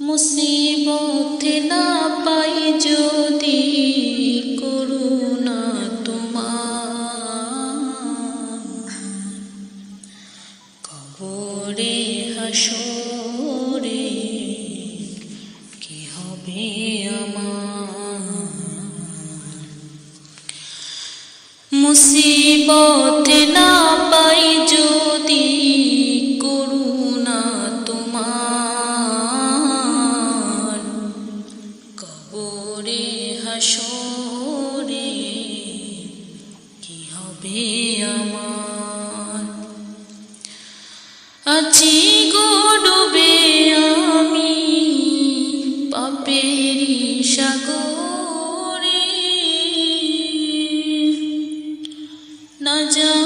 মুসিবতে না পাই যদি করুণা তোমার। কবরে হাসরে কি হবে আমার? মুসিবতে না হাসরে কি হবে আমার? আছি গো ডুবে আমি পাপেরি সাগরে। না জানি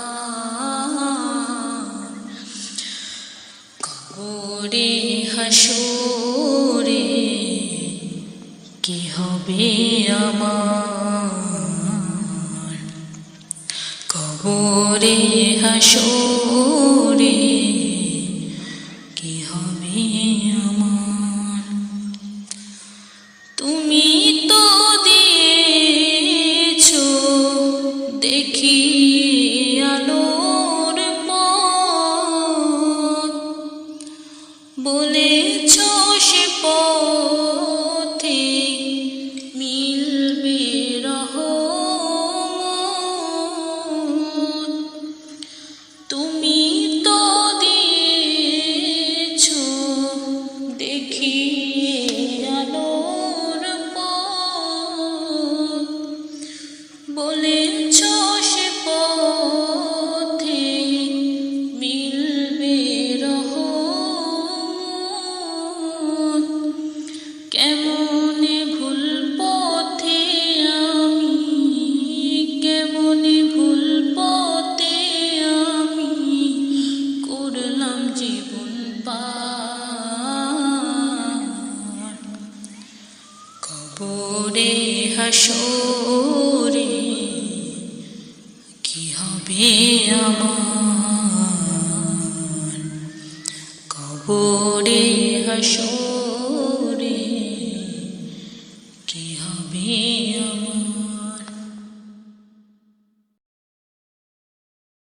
কবরে হাসুরে কি হবে আমার? কবরে হাসুরে কি হবে আমার? তুমি কবরে হাসরে কি হবে আমার? কবরে হাসরে কি হবে